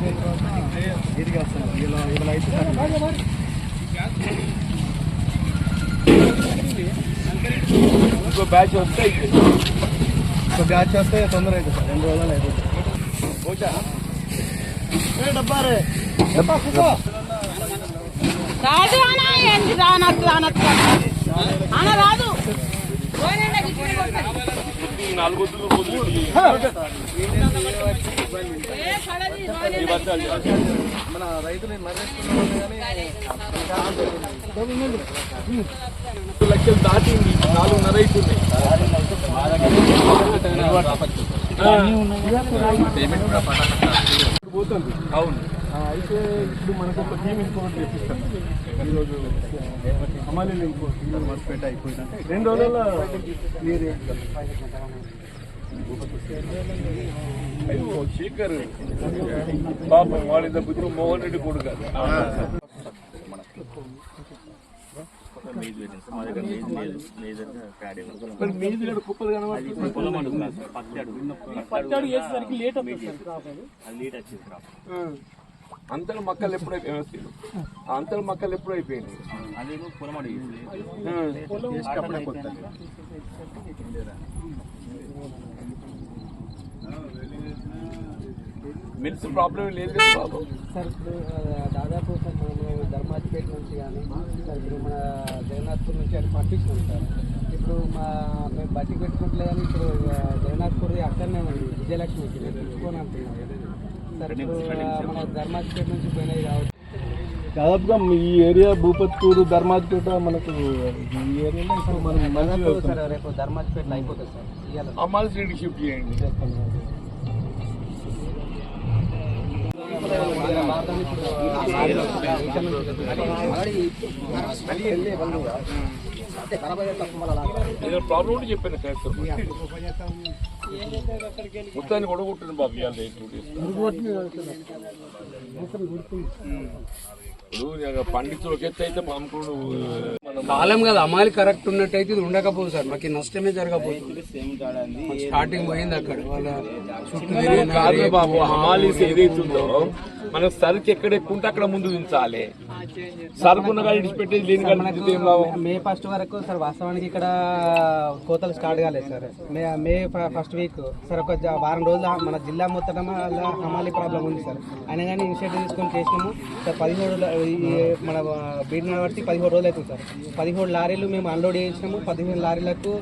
అయిపోయిన తర్వాత తిరిగి వస్తాను ఇలా ఇలా అయితే సరే. ఇంకో బ్యాచ్ వస్తే ఒక బ్యాచ్ వస్తే తొందర అవుతుంది సార్. రెండు రోజులు అయిపోతుంది. ఓచా రాదు అన్న ఏంటి రానట్టు రానట్టు? అన్న రాదు. పోయినండి, గిట్ల కొట్టండి. నాలుగు వద్దులు వద్దులు. ఏ పడది, పోయినండి. ఈ బస్తాలు చేయాలి. మన రైతులు లక్షలు దాటింది నాలుగున్నర అవుతున్నాయి పోతుంది అవును ఆ, అయితే ఇప్పుడు మనకు ఒక టీం ఇంకోటి తెప్పిస్తాం ఈరోజు అమ్మాయిలు ఇంకో టీం మర్చిపెట్టి అయిపోయిందంటే రెండు రోజుల్లో క్లియర్ అయ్యో, శేఖర్ పాపం వాళ్ళ బుద్ధి మోహన్ రెడ్డి కొడుకు మరి మీది ఇక్కడ కుప్పలు కనబడుతుంది పచ్చాడు. వేసేసరికి లేట్ మక్కలు ఎప్పుడు అయిపోయి అంతర మక్కలు ఎప్పుడు అయిపోయింది అప్పుడే కొత్త మిల్స్ ప్రాబ్లం లేదు కదా బాబు. సార్ ఇప్పుడు దాదాపు సార్ మనము ధర్మాజిపేట నుంచి కానీ సార్ ఇప్పుడు మన జగన్నాథ్పూర్ నుంచి అటు పంపించినాం సార్. ఇప్పుడు మా మేము బట్టి పెట్టుకుంటలే కానీ ఇప్పుడు ఆ, జగన్నాథ్పూర్ అక్కడనే ఉంది విజయలక్ష్మికి. నేను తెచ్చుకొని మన ధర్మాజిపేట నుంచి పోయినాయి కాబట్టి దాదాపుగా ఈ ఏరియా భూపత్కూరు ధర్మాజిపేట మనకు ఈ ఏరియాలో ఇప్పుడు మనం దాదాపు మంచిగా సార్ రేపు ధర్మాజిపేటలో అయిపోతుంది సార్ ఇవాళ అమ్మాలి సైడ్ షిఫ్ట్ చేయండి ప్రాబ్లం ఉంటే చెప్పాను మొత్తాన్ని బాబు ఇవాళ పండితులు అయితే మామూలు కాలం కదా అమ్మాయిలు కరెక్ట్ ఉన్నట్టయితే ఇది ఉండకపోదు సార్. మాకు నష్టమే జరగబోతుంది మాకు స్టార్టింగ్ పోయింది అక్కడ. వాళ్ళ చుట్టూ బాబు హమాలీస్ ఏదైతుందో మనం సరుకు ఎక్కడ ఎక్కువ ఉంటే అక్కడ ముందు దించాలి సరుకున్న ఇడిచిపెట్టేది లేని ఏం లాభం? మే ఫస్ట్ వరకు సార్ వాస్తవానికి ఇక్కడ కోతలు స్టార్ట్ కాలేదు sir. May May first week sir ఒక వారం రోజులు మన జిల్లా మొత్తం హమాలి ప్రాబ్లం ఉంది సార్. అయినా కానీ ఇనిషియేటివ్ తీసుకొని చేసినాము. సార్ పదిహేడు మన బీడ్ బట్టి పదిహేడు రోజులు అవుతుంది సార్. పదిహేడు లారీలు మేము అన్లోడ్ చేయించినాము పదిహేను లారీలకు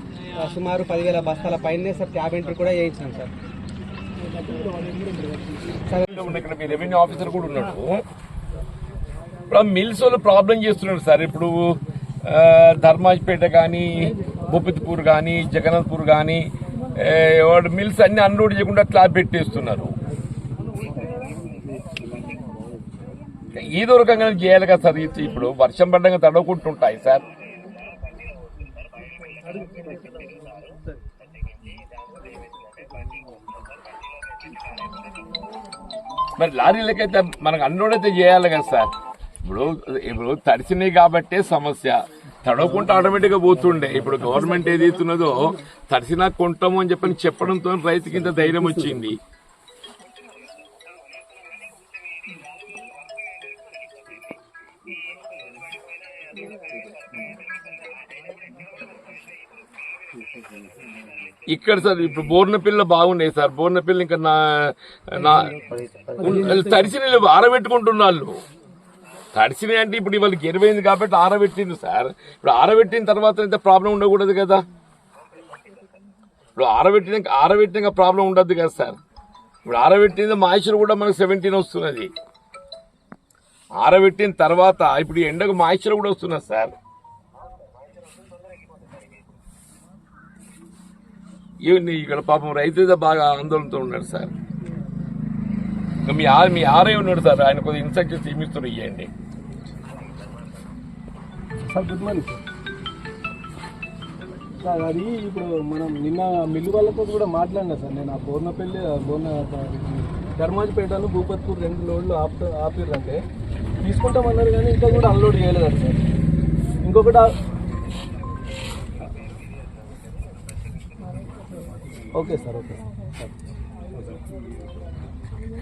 సుమారు పదివేల బస్తాల పైనే సార్ క్యాబ్ ఎంట్రీ కూడా చేయించినాం సార్. ఇక్కడ మీ రెవెన్యూ ఆఫీసర్ కూడా ఉన్నాడు. ఇప్పుడు మిల్స్ వాళ్ళు ప్రాబ్లం చేస్తున్నాడు సార్. ఇప్పుడు ధర్మాజ్పేట కానీ భూపతిపూర్ కానీ జగన్నాథ్పూర్ కానీ వాడు మిల్స్ అన్ని అన్లోడ్ చేయకుండా క్లాబ్ పెట్టేస్తున్నారు. ఏదో రకంగా చేయాలి కదా సార్. ఇది ఇప్పుడు వర్షం పడ్డంగా తడవకుంటుంటాయి సార్. మరి లారీలకైతే మనకు అన్లోడ్ అయితే చేయాలి కదా సార్. ఇప్పుడు ఇప్పుడు తడిసినాయి కాబట్టే సమస్య. తడవకుండా ఆటోమేటిక్గా పోతుండే. ఇప్పుడు గవర్నమెంట్ ఏదైతున్నదో తడిసినా కొంటాము అని చెప్పని చెప్పడంతో రైతుకి ఇంత ధైర్యం వచ్చింది. ఇక్కడ సార్ ఇప్పుడు బోర్నపిల్ల బాగున్నాయి సార్. బోర్నపిల్ల ఇంకా నా నా తడిసిన నీళ్ళు ఆరబెట్టుకుంటున్నారు తడిసినాయి అంటే ఇప్పుడు వాళ్ళకి ఎరువైంది కాబట్టి ఆరబెట్టింది సార్. ఇప్పుడు ఆరబెట్టిన తర్వాత అయితే ప్రాబ్లం ఉండకూడదు కదా. ఇప్పుడు ఆరబెట్టినాక ఆరబెట్టినాక ప్రాబ్లం ఉండదు కదా సార్. ఇప్పుడు ఆరబెట్టింది మాయిశ్చర్ కూడా మనకు సెవెంటీన్ వస్తున్నది. ఆరబెట్టిన తర్వాత ఇప్పుడు ఎండకు మాయిశ్చర్ కూడా వస్తున్నది సార్. ఇవన్నీ ఇక్కడ పాపం రైతు బాగా ఆందోళనతో ఉన్నాడు సార్. మీ ఆ మీ ఆరే ఉన్నాడు సార్. ఆయన కొద్దిగా ఇన్స్ట్రక్షన్స్ ఏమిస్తున్నారు ఇవ్వండి సార్ గుడ్ మార్నింగ్ సార్ అది ఇప్పుడు మనం నిన్న మిల్లు వాళ్ళతో కూడా మాట్లాడినా సార్. నేను ఆ బోర్నపల్లి బోర్న ధర్మాజిపేటను భూపత్పూర్ రెండు లోడ్లు ఆప్ ఆపిర్రంటే తీసుకుంటామన్నారు కానీ ఇంకా కూడా అన్లోడ్ చేయలేదు సార్. ఇంకొకటి ఓకే సార్ ఓకే సార్.